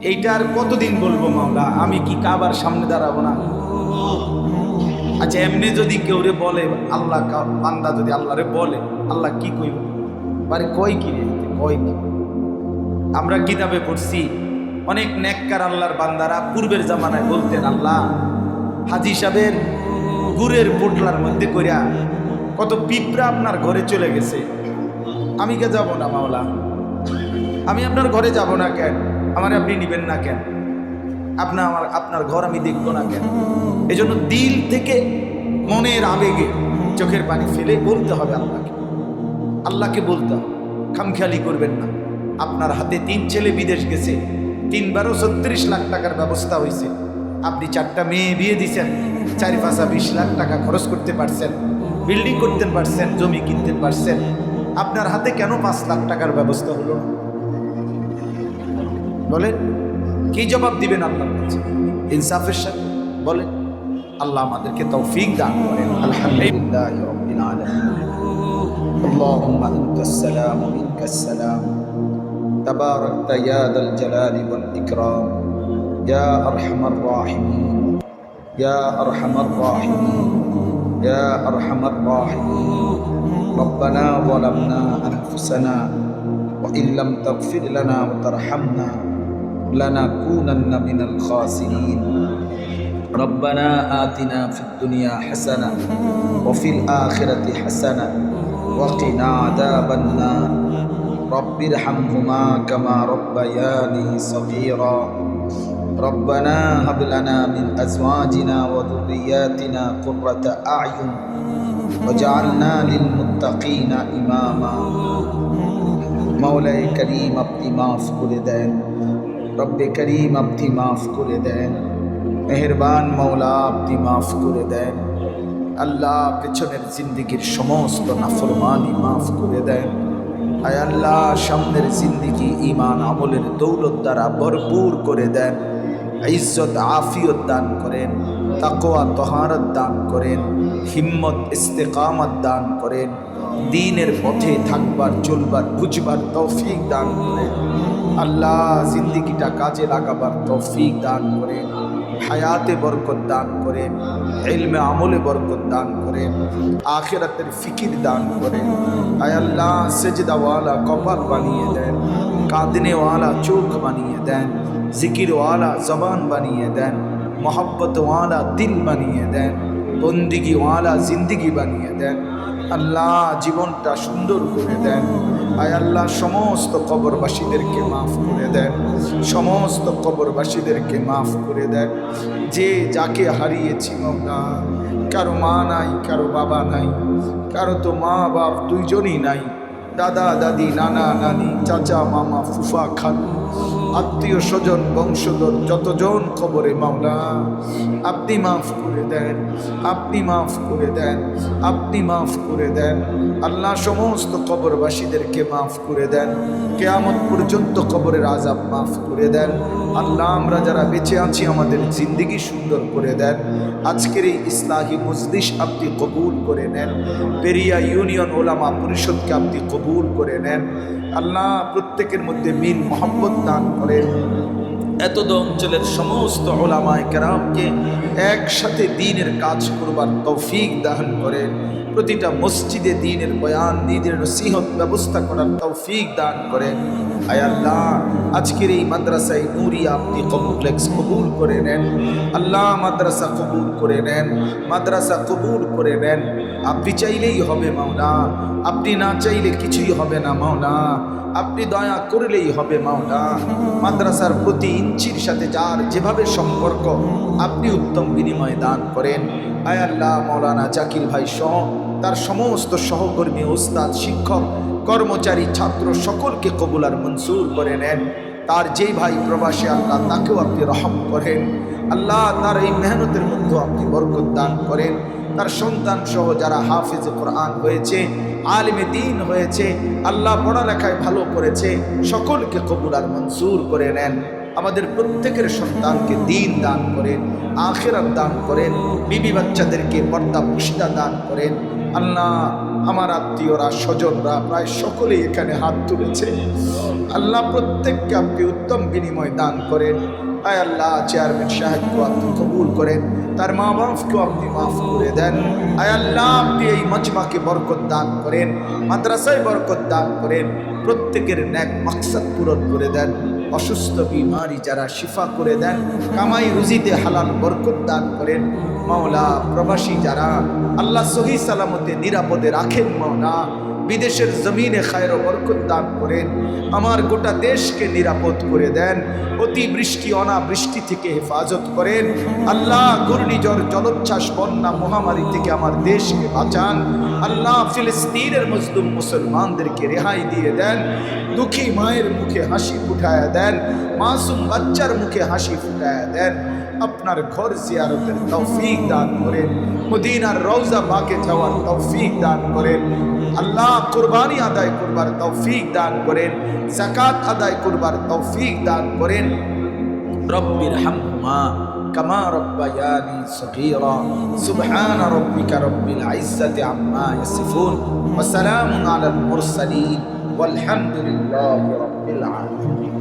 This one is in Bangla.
এইটা আর কতদিন বলব মামলা আমি কি কাবার সামনে দাঁড়াবো না? আচ্ছা এমনি যদি কেউ রে বলে, আল্লাহ বান্দা যদি আল্লাহরে বলে, আল্লাহ কি কইব? মানে কয় কি রে? কয় কি? আমরা কিতাবে পড়ছি, অনেক নেককার আল্লাহর বান্দারা পূর্বের জামানায় বলতেন, আল্লাহ, হাজি সাহেবের গুড়ের পোটলার মধ্যে করিয়া কত পিঁপড়া আপনার ঘরে চলে গেছে। আমি কে যাব না মাওলা? আমি আপনার ঘরে যাব না কেন? আমার আপনি নিবেন না কেন? আপনার, আমার, আপনার ঘর আমি দেখব না কেন? এই জন্য দিল থেকে মনের আবেগে চোখের পানি ফেলে বলতে হবে আল্লাহকে। আল্লাহকে বলতে হবে, খামখেয়ালি করবেন না। আপনার হাতে তিন ছেলে বিদেশ গেছে, তিনবারও ছত্রিশ লাখ টাকার ব্যবস্থা হয়েছে। আপনি চারটা মেয়ে বিয়ে দিছেন চারি পাঁচা বিশ লাখ টাকা খরচ করতে পারছেন, বিল্ডিং করতে পারছেন, জমি কিনতে পারছেন। আপনার হাতে কেন পাঁচ লাখ টাকার ব্যবস্থা হলো না? বলেন কি জবাব দিবেন আল্লাহর কাছে ইনসাফের সাথে বলেন আল্লাহ আমাদেরকে তৌফিক দান করেন আলহামদুলিল্লাহ রাব্বিল আলামিন اللهم انت السلام ومنك السلام تباركت يا ذا الجلال والاكرام يا ارحم الراحمين يا ارحم الراحمين يا ارحم الراحمين ربنا ظلمنا انفسنا وان لم تغفر لنا وترحمنا لنكونن من الخاسرين ربنا آتنا في الدنيا حسنة وفي الآخرة حسنة وقنا عذاب النار رب ارحمهما كما ربياني صغيرا ربنا هب لنا من أزواجنا وذرياتنا قرة أعين وجعلنا للمتقين إماما মৌলাই করিম আপনি মাফ করে দেন রব্বে করিম আপনি মাফ করে দেন। মেহেরবান মৌলা আপনি মাফ করে দেন। আল্লাহ পেছনের জিন্দিগির সমস্ত নাফরমানি মাফ করে দেন। আয় আল্লাহ সামনের জিন্দিগি ইমান আমলের দৌলত দ্বারা ভরপুর করে দেন। ইজ্জত, আফিয়ত দান করেন। তাকোয়া তহারত দান করেন। হিম্মত, ইস্তেকামত দান করেন। দিনের পথে থাকবার, চলবার বুঝবার তৌফিক দান করেন আল্লাহ জিন্দিগিটা কাজে লাগাবার তৌফিক দান করেন হায়াতে বরকত দান করেন ইলমে আমলে বরকত দান করেন আখেরাতের ফিকির দান করেন আয় আল্লাহ সেজদাওয়ালা কপাল বানিয়ে দেন, কাঁদনেওয়ালা চোখ বানিয়ে দেন, জিকিরওয়ালা জবান বানিয়ে দেন, মোহব্বতওয়ালা দিল বানিয়ে দেন, বন্দিগিওয়ালা জিন্দিগি বানিয়ে দেন। আল্লাহ জীবনটা সুন্দর করে দেন। আয় আল্লাহ সমস্ত কবরবাসীদেরকে মাফ করে দেন। সমস্ত কবরবাসীদেরকে মাফ করে দেন। যে যাকে হারিয়েছি মৌলা, কারও মা নাই, কারও বাবা নাই, কারও তো মা বাপ দুইজনই নাই। দাদা, দাদি, নানা, নানি, চাচা, মামা, ফুফা, খালু, আত্মীয় স্বজন, বংশধর, যতজন খবরে মাওলা, আপনি মাফ করে দেন, আপনি মাফ করে দেন, আপনি মাফ করে দেন। আল্লাহ সমস্ত কবরবাসীদেরকে মাফ করে দেন, কেয়ামত পর্যন্ত কবরের আজাব মাফ করে দেন। আল্লাহ, আমরা যারা বেঁচে আছি, আমাদের জিন্দিগি সুন্দর করে দেন। আজকের এই ইসলাহি মজলিস আপনি কবুল করে নেন। পেরিয়া ইউনিয়ন ওলামা পরিষদকে আপনি কবুল করে নেন। আল্লাহ, প্রত্যেকের মধ্যে মিন মোহাম্মদ দান করেন। এতদ অঞ্চলের সমস্ত ওলামায় কেরামকে একসাথে দিনের কাজ করবার তৌফিক দান করেন। প্রতিটা মসজিদে দিনের বয়ান দিনের নসিহত ব্যবস্থা করার তৌফিক দান করেন। আয় আল্লাহ, আজকের এই মাদ্রাসায় নুরিয়া আপনি কমপ্লেক্স কবুল করে নেন। আল্লাহ মাদ্রাসা কবুল করে নেন, মাদ্রাসা কবুল করে নেন। আপনি চাইলেই হবে মাওলা, আপনি না চাইলে কিছুই হবে না মাওলা। আপনি দয়া করলেই হবে মাওলা। মাদ্রাসার প্রতি ইঞ্চির সাথে যার যেভাবে সম্পর্ক, আপনি উত্তম বিনিময় দান করেন। আয় আল্লাহ মৌলানা জাকির ভাই সহ তার সমস্ত সহকর্মী ওস্তাদ শিক্ষক, কর্মচারী, ছাত্র সকলকে কবুল আর মঞ্জুর করে নেন। তার যেই ভাই প্রবাসী, আল্লাহ তাকেও আপনি রহম করেন। আল্লাহ তার এই মেহনতের মধ্যে আপনি বরকত দান করেন। তার সন্তান সহ যারা হাফিজ কোরআন হয়েছে, আলিমে দিন হয়েছে, আল্লাহ পড়ালেখায় ভালো করেছে, সকলকে কবুল আর মঞ্জুর করে নেন। আমাদের প্রত্যেকের সন্তানকে দিন দান করেন, আখেরাত দান করেন, বিবি বাচ্চাদেরকে পর্দা পুশিদা দান করেন। আল্লাহ, আমার আত্মীয়রা, স্বজনরা প্রায় সকলেই এখানে হাত তুলেছে। আল্লাহ প্রত্যেককে আপনি উত্তম বিনিময় দান করেন। আয় আল্লাহ, চেয়ারম্যান সাহেবকে আপনি কবুল করেন। তার মা বাপকেও আপনি মাফ করে দেন। আয় আল্লাহ, আপনি এই মজমাকে বরকত দান করেন, মাদ্রাসায় বরকত দান করেন। প্রত্যেকের ন্যাক মাকসাদ পূরণ করে দেন। অসুস্থ বিমারি যারা শিফা করে দেন, কামাই রুজিতে হালাল বরকত দান করেন। মাওলা প্রবাসী যারা আল্লাহ সহি সালামতে নিরাপদে রাখেন মাওলা। বিদেশের জমিনে খায়ের বরকত দান করেন। আমার গোটা দেশকে নিরাপদ করে দেন। অতি বৃষ্টি, অনাবৃষ্টি থেকে হেফাজত করেন। আল্লাহ ঘূর্ণিঝড়, জলোচ্ছ্বাস, বন্যা, মহামারী থেকে আমার দেশকে বাঁচান। আল্লাহ ফিলিস্তিনের মজলুম মুসলমানদেরকে রেহাই দিয়ে দেন। দুঃখী মায়ের মুখে হাসি ফুটায় দেন। মাসুম বাচ্চার মুখে হাসি ফুটায় দেন। আপনার ঘর জিয়ারতের তৌফিক দান করেন মদিনার রওজা বাগে যাওয়ার তৌফিক দান করেন আল্লাহ কুরবানি আদায় করবার তৌফিক দান করেন জাকাত আদায় করবার তৌফিক দান করেন রব্বির হাম্মা كما ربياني صغيرا سبحان ربك رب العزة عما يصفون وسلام على المرسلين والحمد لله رب العالمين